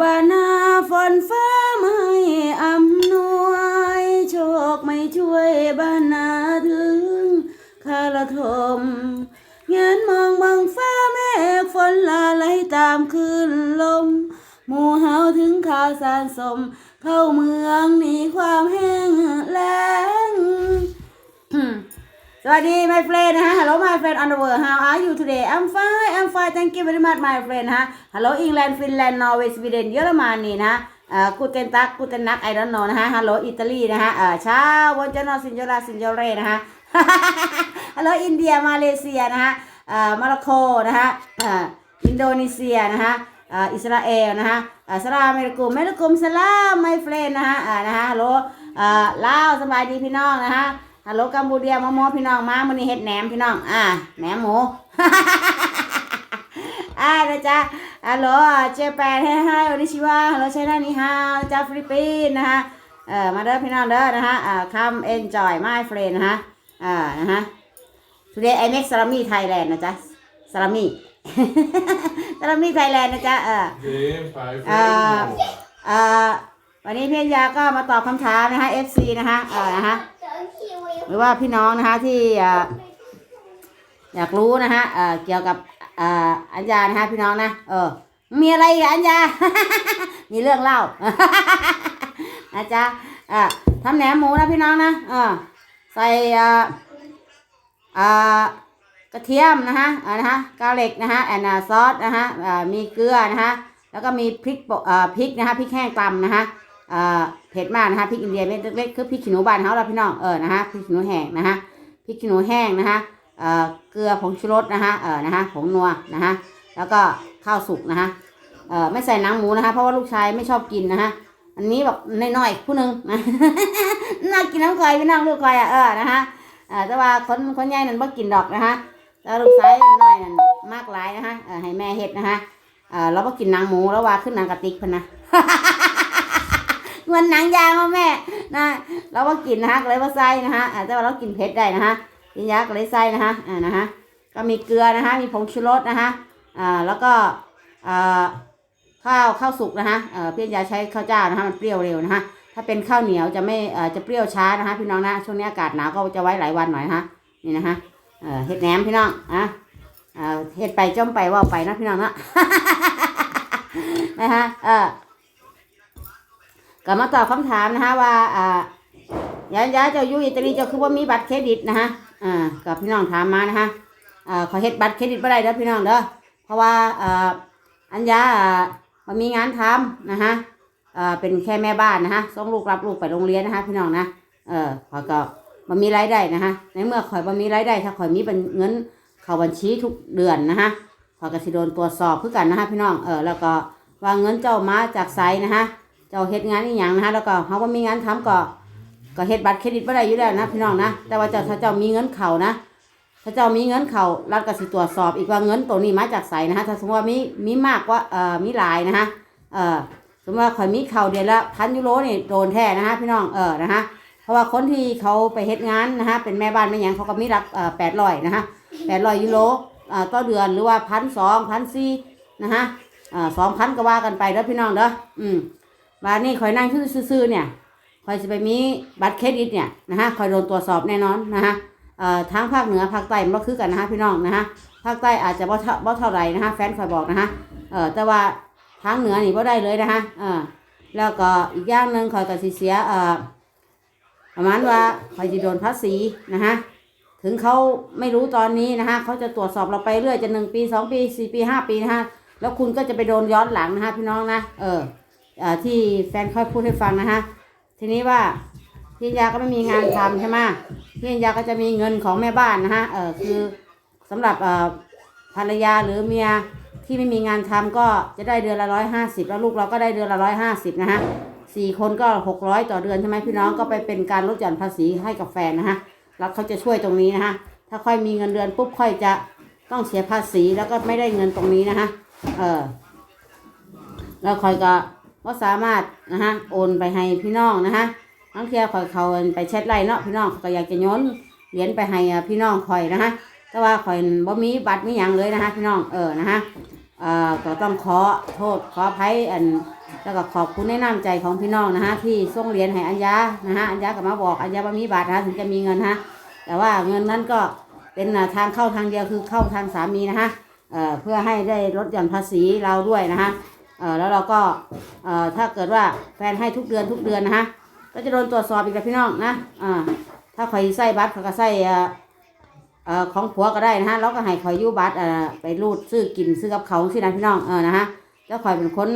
บานาฝนฟ้าไม่อำนวย โชคไม่ช่วยบานาถึงคาระทมเงนมองบังฟ้าเมฆฝนลาไหลตามคืนลม หมู่เฮาถึงข่าวสารสม เข้าเมืองหนีความแห้งแล้ง สวัสดี my friend นะฮะ Hello my friend on the world how are you today I'm fine I'm fine thank you very much my friend นะฮะ Hello England Finland Norway Sweden เยอรมนีนะเอ่อกูเตนตักกูเตนนัก I don't know นะฮะ Hello อิตาลีนะฮะเอ่อชาววันจันทร์ซินโจลาซินโจเรนะฮะ Hello อินเดียมาเลเซียนะฮะเอ่อมาร็อกโกนะฮะเอ่ออินโดนีเซียนะฮะเอ่ออิสราเอลนะฮะอ่อสลามเมริกุมเมริกุมสลาม my friend นะฮะอ่านะฮะ Hello อ่อลาวสบายดีพี่น้องนะฮะ ฮัลโหลกัมพูเดียมอมอพี่น้องมามื้อนี้เฮ็ดแหนมพี่น้อง อ่าแหนมหมูอ่านะจ๊ะฮัลโหลเจแปนให้ให้วันนี้ชิวาฮัลโหลไชน่านี่ฮาวจ้าฟิลิปปินส์นะฮะเอ่อมาเด้อพี่น้องเด้อนะฮะอ่า come enjoy my friend นะฮะอ่านะฮะ today I make salami Thailand นะจ๊ะ salami salami Thailand นะจ๊ะเออเกมไปเอ่อเอ่อวันนี้พี่ยาก็มาตอบคำถามนะฮะ FC นะฮะเออนะฮะ หรือว่าพี่น้องนะคะที่ออยากรู้นะฮะเออเกี่ยวกับเอออัญญานะฮะพี่น้องนะเออมีอะไรอีกอัญญา มีเรื่องเล่านะจ๊ะอะทำแหนมหมูนะพี่น้องนะเออใส่เอ่อเอ่อกระเทียมนะฮะอ่านะฮะกาเล็กนะฮะแอนนาซอสนะฮะเอ่อมีเกลือนะฮะแล้วก็มีพริกป่นเอ่อพริกนะฮะพริกแห้งตำนะฮะ อ่อเผ็ดมากนะคะพริกอินเดียเม็ดเล็กๆคือพริกขี้หนูบานเขาเราพี่น้องเออนะฮะพริกขี้หนูแห้งนะฮะพริกขี้หนูแห้งนะฮะเอ่อเกลือผงชูรสนะฮะเออนะฮะผงนัวนะฮะแล้วก็ข้าวสุกนะฮะเออไม่ใส่หนังหมูนะคะ เพราะว่าลูกชายไม่ชอบกินนะฮะอันนี้แบบน้อยๆผู้หนึงน่ากินน้ำคอยพี่น้องลูกคอยอะเออนะฮะเออแต่ว่าคนคนใหญ่นั่นบ่กินดอกนะฮะแล้วลูกชายน้อยนั่นมากหลายนะฮะเออให้แม่เฮ็ดนะฮะเออเราบ่กินหนังหมูแล้วว่าขึ้นหนังกระติกเพิ่นนะ เหมือนหนังยางมาแม่นะเราก็กินนะฮะเลยว่าไส้นะฮะอาแต่ว่าเรากินเผ็ดได้นะฮะกินยาก็เลยไส้นะฮะอ่านะฮะก็มีเกลือนะฮะมีผงชูรสนะฮะอ่าแล้วก็อ่าข้าวข้าวสุกนะฮะเอ่อพี่ยาใช้ข้าวเจ้านะฮะมันเปรี้ยวเร็วนะฮะถ้าเป็นข้าวเหนียวจะไม่เอ่อจะเปรี้ยวช้านะฮะพี่น้องนะช่วงนี้อากาศหนาวก็จะไว้หลายวันหน่อยฮะนี่นะฮะเอ่อเห็ดแหนมพี่น้องอะเอ่อเห็ดไปจ้อมไปว่าไปนะพี่น้องนะนะฮะเออ ก็มาตอบคำถามนะฮะว่าอ่ายายาเจ้าอยู่อิตาลีเจ้าคือว่ามีบัตรเครดิตนะฮะอ่ากับพี่น้องถามมานะฮะอ่าขอเฮ็ดบัตรเครดิตบ่ได้เด้อพี่น้องเด้อเพราะว่าอ่าอัญญาอ่าบ่มีงานทำนะฮะอ่าเป็นแค่แม่บ้านนะฮะส่งลูกรับลูกไปโรงเรียนนะฮะพี่น้องนะเออขอยก็บ่มีรายได้นะฮะในเมื่อข่อยบ่มีรายได้ถ้าข่อยมีเป็นเงินเข้าบัญชีทุกเดือนนะฮะข่อยก็สิโดนตรวจสอบคือกันนะฮะพี่น้องเออแล้วก็ว่าเงินเจ้ามาจากไสนะฮะ เจ้าเฮ็ดงานอีหยังนะฮะแล้วก็เขาว่มีงานทำก็ก็เฮ็ดบัตรเครดิตบ่ได้อยู่แล้วนะพี่น้องนะแต่ว่าเจ้าถ้าเจ้ามีเงินเข้านะ ถ้าเจ้ามีเงินเข้ารัฐก็สิตรวจสอบอีกว่าเงินตัวนี้มาจากไสนะฮะถ้าสมมติว่ามีมีมากกว่าเอ่อมีหลายนะฮะเอ่อสมมติว่าข่อยมีเข้าเดือนละพันยูโรนี่โดนแท้นะฮะพี่น้องเออนะฮะเพราะว่าคนที่เขาไปเฮ็ดงานนะฮะเป็นแม่บ้านแม่หยังเขาก็มีรับเอ่อ800นะฮะ800ยูโรเอ่อต่อเดือนหรือว่า1,200 1,400นะฮะเอ่อ2,000ก็ว่ากันไปเด้อพี่น้องเด้ออืม บาทนี้คอยนั่งซื่อๆเนี่ยคอยจะไปมีบัตรเครดิตเนี่ยนะฮะคอยโดนตรวจสอบแน่นอนนะฮะเอ่อทั้งภาคเหนือภาคใต้มันก็คือกันนะฮะพี่น้องนะฮะภาคใต้อาจจะบ่เท่าบ่เท่าไรนะฮะแฟนคอยบอกนะฮะเอ่อแต่ว่าทางเหนือนี่บ่ได้เลยนะฮะเออแล้วก็อีกอย่างหนึ่งคอยก็สิเสียเอ่อประมาณว่าคอยจะโดนภาษีนะฮะถึงเขาไม่รู้ตอนนี้นะฮะเขาจะตรวจสอบเราไปเรื่อยจะหนึ่งปีสองปีสี่ปีห้าปีนะฮะแล้วคุณก็จะไปโดนย้อนหลังนะฮะพี่น้องนะเออ ที่แฟนค่อยพูดให้ฟังนะฮะทีนี้ว่าพี่ยาก็ไม่มีงานทำใช่ไหมพี่ยาก็จะมีเงินของแม่บ้านนะฮะเออคือสำหรับเอ่อภรรยาหรือเมียที่ไม่มีงานทำก็จะได้เดือนละร้อยห้าสิบแล้วลูกเราก็ได้เดือนละร้อยห้าสิบนะฮะสี่คนก็หกร้อยต่อเดือนใช่ไหมพี่น้องก็ไปเป็นการลดหย่อนภาษีให้กับแฟนนะฮะแล้วเขาจะช่วยตรงนี้นะฮะถ้าค่อยมีเงินเดือนปุ๊บค่อยจะต้องเสียภาษีแล้วก็ไม่ได้เงินตรงนี้นะฮะเออแล้วค่อยก็ ว่าสามารถนะฮะโอนไปให้พี่น้องนะฮะทั้งเที่ยคอยเขาไปแชทไลน์เนาะพี่น้องเขาก็อยากจะโย้นเหรียญไปให้พี่น้องคอยนะฮะแต่ว่าคอยบ่มีบัตรมีหยังเลยนะฮะพี่น้องเออนะฮะเอ่อก็ต้องขอโทษขออภัยอันแล้วก็ขอบคุณในน้ำใจของพี่น้องนะฮะที่ส่งเหรียญให้อัญญานะฮะอัญญาก็มาบอกอัญญาว่มีบาทนะฮะถึงจะมีเงินฮะแต่ว่าเงินนั้นก็เป็นทางเข้าทางเดียวคือเข้าทางสามีนะฮะเอ่อเพื่อให้ได้ลดหย่อนภาษีเราด้วยนะฮะ แล้วเราก็ถ้าเกิดว่าแฟนให้ทุกเดือนทุกเดือนนะฮะก็จะโดนตรวจสอบอีกแล้วพี่น้องนะถ้าใครใส่บัตรเขาก็ใส่ของผัวก็ได้นะฮะแล้วก็ให้คอยยูบัตรไปรูดซื้อกินซื้อกับเขาสินะพี่น้องเออนะฮะแล้วคอยเป็นคน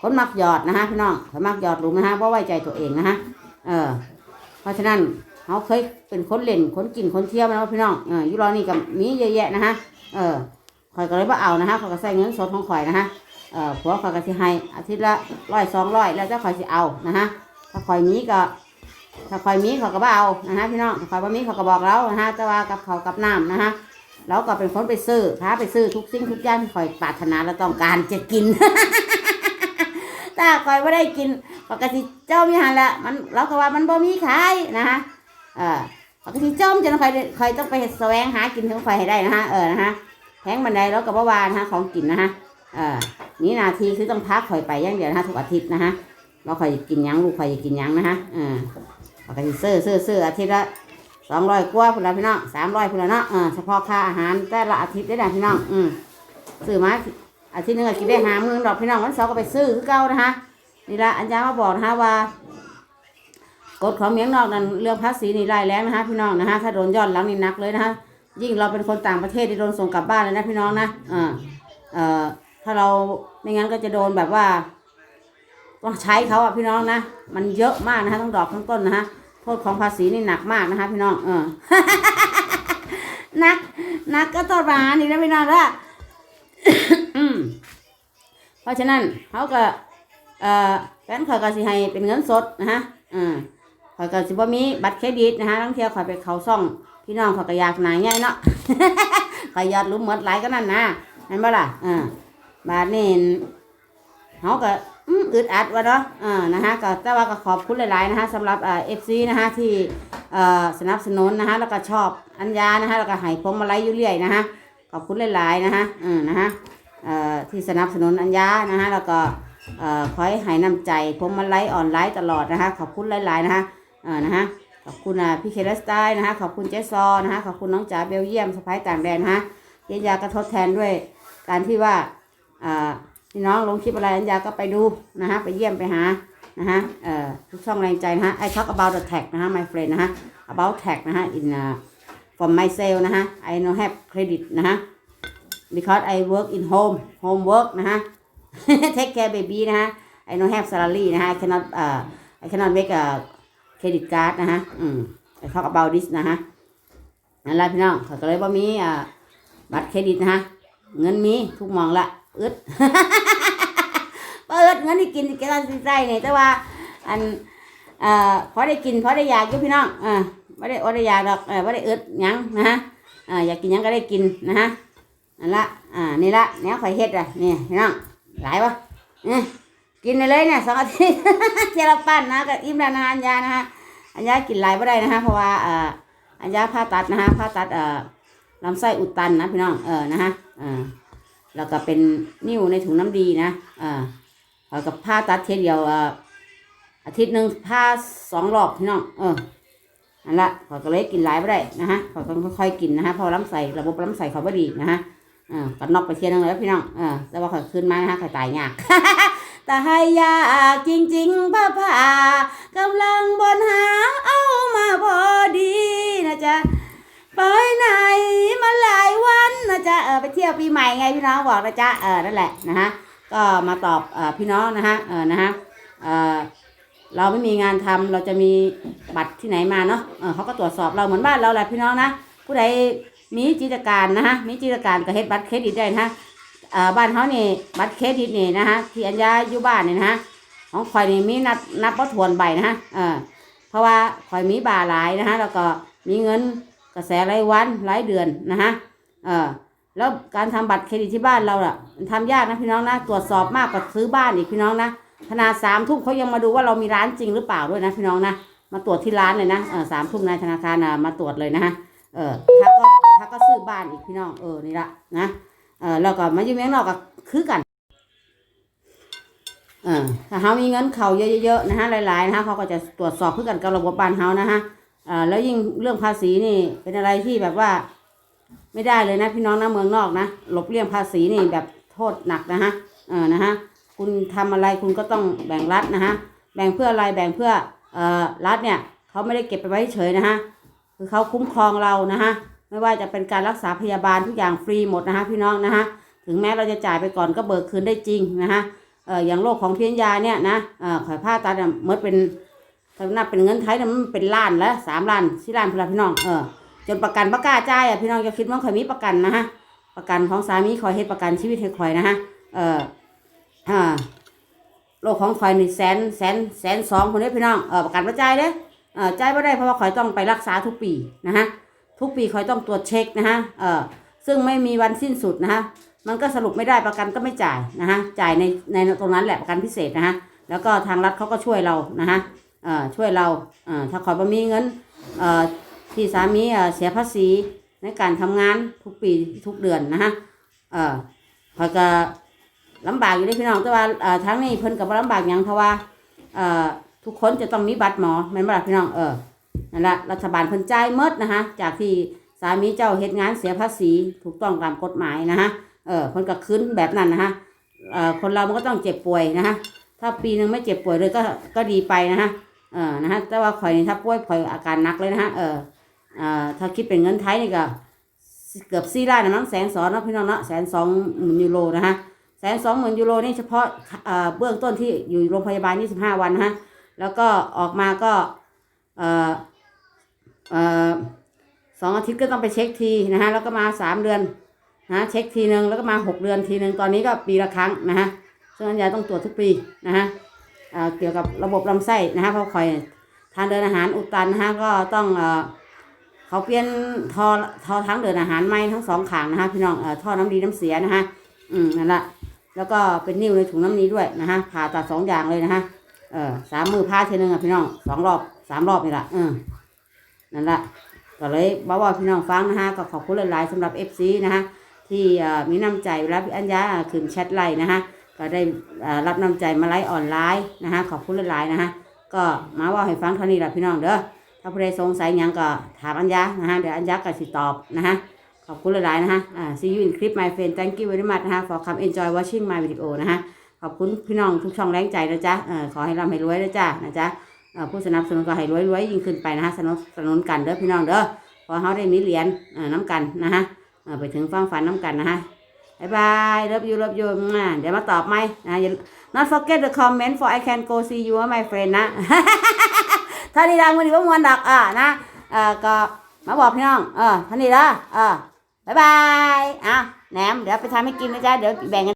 คนมักหยอดนะฮะพี่น้องคอยมักหยอดหลุมนะฮะเพราะไว้ใจตัวเองนะฮะเออ เพราะฉะนั้นเขาเคยเป็นคนเล่นคนกินคนเที่ยวมาแล้วพี่น้องเออยุรอนี่กับมีเยอะแยะนะฮะเออ คอยก็เลยว่าเอานะฮะคอยก็ใส่เงินสดของคอยนะฮะเออผัวคอยก็สิให้อาทิตย์ละร้อยสองร้อยแล้วเจ้าคอยสิเอานะฮะถ้าคอยมีก็ถ้าคอยมีเขาก็บ่เอานะฮะพี่น้องถ้าคอยบ่มีเขาก็บอกเรานะฮะแต่ว่ากับเขากับน้ำนะฮะเราก็เป็นคนไปซื้อพาไปซื้อทุกสิ่งทุกอย่างที่คอยปรารถนาและต้องการจะกินถ้าคอยไม่ได้กินปกติเจ้ามีหันละมันเราก็ว่ามันบ่มีขายนะฮะเออปกติเจ้ามจะต้องคอยคอยต้องไปแสวงหากินของคอยให้ได้นะฮะเออนะฮะ แพงบันไดเราก็บ่วานะฮะของกินนะฮะเออนี่นาทีคือต้องพักคอยไปย่างเดียวนะฮะทุกอาทิตย์นะฮะเราคอยกินยังลูกคอยกินยังนะฮะเออปกติซื้อซื้อซื้ออาทิตย์ละสองร้อยกว่าพุ่นละพี่น้องสามร้อยพุ่นละเนาะเออเฉพาะค่าอาหารแต่ละอาทิตย์ได้นะพี่น้องอืมซื้อมาอาทิตย์หนึงก็กินได้หามื้อดอกพี่น้องวันเสาร์ก็ไปซื้อคือเก่านะคะนี่ละอัญญามาบอกนะคะว่ากฎของเมียงนอกนั้นเรื่องภาษีนี่รายแรงนะคะพี่น้องนะคะถ้าโดนย้อนหลังนี่นักเลยนะคะ ยิ่งเราเป็นคนต่างประเทศที่โดนส่งกลับบ้านเลยนะพี่น้องนะเออเอ่อถ้าเราไม่งั้นก็จะโดนแบบว่าต้องใช้เขาอะพี่น้องนะ มันเยอะมากนะคะทั้งดอกทั้งต้นนะฮะโทษของภาษีนี่หนักมากนะคะพี่น้องเออหนักหนักก็ตรานนี่นะพี่น้องละเพราะฉะนั้นเขาก็เอ่อแฟนข่อยก็สิให้เป็นเงินสดนะฮะอืมข่ อยก็สิบ่มีบัตรเครดิตนะฮะต้องเที่ยวข่อยไปเขาซ่อง พี่น้องข่อยก็อยากหนาใหญ่เนาะ ข่อยยอดรู้หมดหลายก็นั่นนะเห็นบ่ล่ะอ่าบาทนี่เขาก็อืมอึดอัดวะเนาะอ่านะฮะก็แต่ว่าก็ขอบคุณหลายๆนะฮะสำหรับอ่าเอฟซีนะฮะที่เอ่อสนับสนุนนะฮะแล้วก็ชอบอัญญานะฮะแล้วก็ให้พวงมาลัยอยู่เรื่อยนะฮะขอบคุณหลายๆนะฮะอืมนะฮะเอ่อที่สนับสนุนอัญญานะฮะแล้วก็เอ่อคอยให้น้ำใจพวงมาลัยออนไลน์ตลอดนะฮะขอบคุณหลายๆนะฮะ อ่านะฮะขอบคุณอ่าพี่เคเลสไตล์นะฮะขอบคุณเจสซอนะฮะขอบคุณน้องจ๋าเบลเยียมสะพ้ายต่างแดนฮะเยียวยากระทดแทนด้วย การที่ว่าอ่าพี่น้องลงคลิปอะไรอัญญาก็ไปดูนะฮะไปเยี่ยมไปหานะฮะเอ่อทุกช่องแรงใจนะฮะ I talk about the tag นะฮะ my friend นะฮะ about tag นะฮะ in uh, from myself นะฮะ I no have credit นะฮะ because I work in home home work นะฮะ take care baby นะฮะ I no have salary นะฮะ I cannot เอ่อ I cannot make a credit card นะฮะ อืม I talk about this นะฮะ นั่นแหละพี่น้องเขาก็เลยว่ามีอ่าบัตรเครดิตนะฮะ เงินมีทุกมองละอึดเปิดเงินที่กินแกก็สิใจเนี่ยแต่ว่า อันเอ่อพอได้กินพอได้อยากอยู่พี่น้องเออไม่ได้อดได้อยากดอกเออไม่ได้อึดยังนะฮะเอออยากกินยังก็ได้กินนะฮะนั่นละอ่านี่ละแนวข่อยเฮ็ดอะนี่พี่น้องหลายวะนี่ กินเลยเนี่ยสองอาทิตย์เจรปั้นนะกับอิ่มแล้วนะอัญญานะฮะอัญญากินหลายไม่ได้นะฮะเพราะว่าเอ่ออัญญาผ่าตัดนะฮะผ่าตัดเอ่อลำไส้อุดตันนะพี่น้องเออนะฮะเออแล้วก็เป็นนิ้วในถุงน้ำดีนะอ่าแล้วก็ผ้าตัดเทเดียวอ่าอาทิตย์หนึ่งผ้าสองรอบพี่น้องเออนั่นละขอก็เลยกินหลายไม่ได้นะฮะขอยก็ค่อยๆกินนะฮะพอลำไส้ระบบลำไส้เขาไม่ดีนะฮะอ่าก็นอกไปเทียนึงแล้วพี่น้องเออแต่ว่าขอขึ้นมานะฮะขอตายยาก แต่ให้ยากจริงๆพ่อพ่ากำลังบนหาเอามาพอดีนะจ๊ะไปไหนมาหลายวันนะจ๊ะเออไปเที่ยวปีใหม่ไงพี่น้องบอกนะจ๊ะเออนั่นแหละนะฮะก็มาตอบเออพี่น้องนะฮะเออนะฮะเออเราไม่มีงานทำเราจะมีบัตรที่ไหนมาเนาะเออเขาก็ตรวจสอบเราเหมือนบ้านเราแหละพี่น้องนะผู้ใดมีจิตการนะฮะมีจิตการก็เฮ็ดบัตรเครดิตได้นะ บ้านเขานี่บัตรเครดิตนี่นะฮะที่อัญญาอยู่บ้านนี่นะฮะของข่อยนี่มีนับนับว่าทวนใบนะฮะเออเพราะว่าข่อยมีบาหลายนะฮะแล้วก็มีเงินกระแสรายวันรายเดือนนะฮะเออแล้วการทำบัตรเครดิตที่บ้านเราล่ะมันทำยากนะพี่น้องนะตรวจสอบมากกว่าซื้อบ้านอีกพี่น้องนะขนาดสามทุ่มเขายังมาดูว่าเรามีร้านจริงหรือเปล่าด้วยนะพี่น้องนะมาตรวจที่ร้านเลยนะเออสามทุ่มนายธนาคารนะมาตรวจเลยนะฮะเออถ้าก็ถ้าก็ซื้อบ้านอีกพี่น้องเออนี่ละนะ เออแล้วก็มาอยู่เมืองนอกก็คือกันเออถ้าเฮามีเงินเข้าเยอะๆนะฮะหลายๆนะฮะเขาก็จะตรวจสอบคือกันกับระบบบ้านเฮานะฮะเอ่าแล้วยิ่งเรื่องภาษีนี่เป็นอะไรที่แบบว่า ไม่ได้เลยนะพี่น้องนะเมืองนอกนะหลบเลี่ยงภาษีนี่แบบโทษหนักนะฮะเออนะฮะคุณทำอะไรคุณก็ต้องแบ่งรัฐนะฮะแบ่งเพื่ออะไรแบ่งเพื่อเอ่อรัฐเนี่ยเขาไม่ได้เก็บไปไว้เฉยนะฮะคือเขาคุ้มครองเรานะฮะ ไม่ว่าจะเป็นการรักษาพยาบาลทุกอย่างฟรีหมดนะฮะพี่น้องนะฮะถึงแม้เราจะจ่ายไปก่อนก็เบิกคืนได้จริงนะฮะเอออย่างโรคของเทียนยาเนี่ยนะเออข่อยผ้าตาเนี่ยเมื่อเป็นถ้านับเป็นเงินไทยเนี่ยมันเป็นล้านแล้วสามล้านสี่ล้านพลพี่น้องเออจนประกันประกาจ่ายอะพี่น้องอย่าคิดว่าข่อยมีประกันนะฮะประกันของสามีข่อยเฮ็ดประกันชีวิตให้ข่อยนะฮะเอ่ออ่าโรคของข่อยนี่แสนแสนแสนสองคนนี้พี่น้องเออประกันประจ่ายเด้เออจ่ายไม่ได้เพราะว่าข่อยต้องไปรักษาทุกปีนะฮะ ทุกปีข่อยต้องตรวจเช็คนะฮะเออซึ่งไม่มีวันสิ้นสุดนะฮะมันก็สรุปไม่ได้ประกันก็ไม่จ่ายนะฮะจ่ายในในตรงนั้นแหละประกันพิเศษนะฮะแล้วก็ทางรัฐเขาก็ช่วยเรานะฮะเออช่วยเราเออถ้าขอยบ่มีเงินเออที่สามีเออเสียภาษีในการทำงานทุกปีทุกเดือนนะฮะเออพอยก็ลำบากอยู่ได้พี่น้องแต่ว่าเออทั้งนี้เพิ่นก็บ่ลำบากหยังเพราะว่าเออทุกคนจะต้องมีบัตรหมอแม่นบ่ล่ะพี่น้องเออ นั่นแหละรัฐบาลเพิ่นจ่ายหมดนะฮะจากที่สามีเจ้าเฮ็ดงานเสียภาษีถูกต้องตามกฎหมายนะฮะเออเพิ่นก็คืนแบบนั้นนะฮะเออคนเรามันก็ต้องเจ็บป่วยนะฮะถ้าปีหนึงไม่เจ็บป่วยเลยก็ก็ดีไปนะฮะเออนะฮะแต่ว่าข่อยนี่ถ้าป่วยข่อยอาการหนักเลยนะฮะเออเอ่าถ้าคิดเป็นเงินไทยนี่ก็เกือบสี่ล้านนะมั้งแสนสองนะพี่น้องเนาะแสนสองหมื่นยูโรนะฮะแสนสองหมื่นยูโรนี่เฉพาะอ่าเบื้องต้นที่อยู่โรงพยาบาลยี่สิบห้าวันนะฮะแล้วก็ออกมาก็ สองอาทิตย์ก็ต้องไปเช็คทีนะฮะแล้วก็มาสามเดือนนะะเช็คทีหนึ่งแล้วก็มาหกเดือนทีหนึ่งตอนนี้ก็ปีละครั้งนะฮะซึ่งอันยาต้องตรวจทุกปีนะฮะเกี่ยวกับระบบลำไส้นะฮะเพราะคอยทานเดินอาหารอุดตันนะฮะก็ต้องเอเขาเปลี่ยนทอทอทั้งเดินอาหารไหมทั้งสองขางนะฮะพี่น้องอท่อน้ำดีน้ำเสียนะฮะอืมนั่นแหละแล้วก็เป็นนิ้วในถุงน้ำนี้ด้วยนะฮะผ่าตัดสองอย่างเลยนะฮะเออสามมือพาเทนึงอะพี่น้องสองรอบ สามรอบนี่แหละเออนั่นแหละก็เลยบอกว่าพี่น้องฟังนะฮะก็ขอบคุณหลายๆสำหรับ FC นะฮะที่มีน้ำใจเวลาพี่อัญญาขึ้นแชทไลน์นะฮะก็ได้รับน้ำใจมาไลฟ์ออนไลน์นะฮะขอบคุณหลายๆนะฮะก็มาว่าให้ฟังเท่านี้แหละพี่น้องเด้อถ้าผู้ใดสงสัยยังก็ถามอัญญานะฮะเดี๋ยวอัญญาก็สิตอบนะฮะขอบคุณหลายๆนะฮะอ่า see you in clip my friend thank you very much นะฮะ for come enjoy watching my video นะฮะขอบคุณพี่น้องทุกช่องแรงใจนะจ๊ะขอให้ร่ำให้รวยนะจ๊ะนะจ๊ะ ผู้สนับสนุนก็ให้รวยรวยยิ่งขึ้นไปนะฮะสนับสนุนกันเด้อพี่น้องเด้อขอเขาได้มีเหรียญน้ำกันนะฮะไปถึงฟังฝันน้ำกันนะฮะบายบายเลิฟยูเลิฟยูเดี๋ยวมาตอบไหมนะอย่า not forget the comment for I can go see you my friend นะท่านี้ดังมันดีว่ามวนดักอ่านะเออก็มาบอกพี่น้องเออท่านี้ละเออบายบายอะแหนมเดี๋ยวไปทำให้กินนะจ๊ะเดี๋ยวแบ่งกัน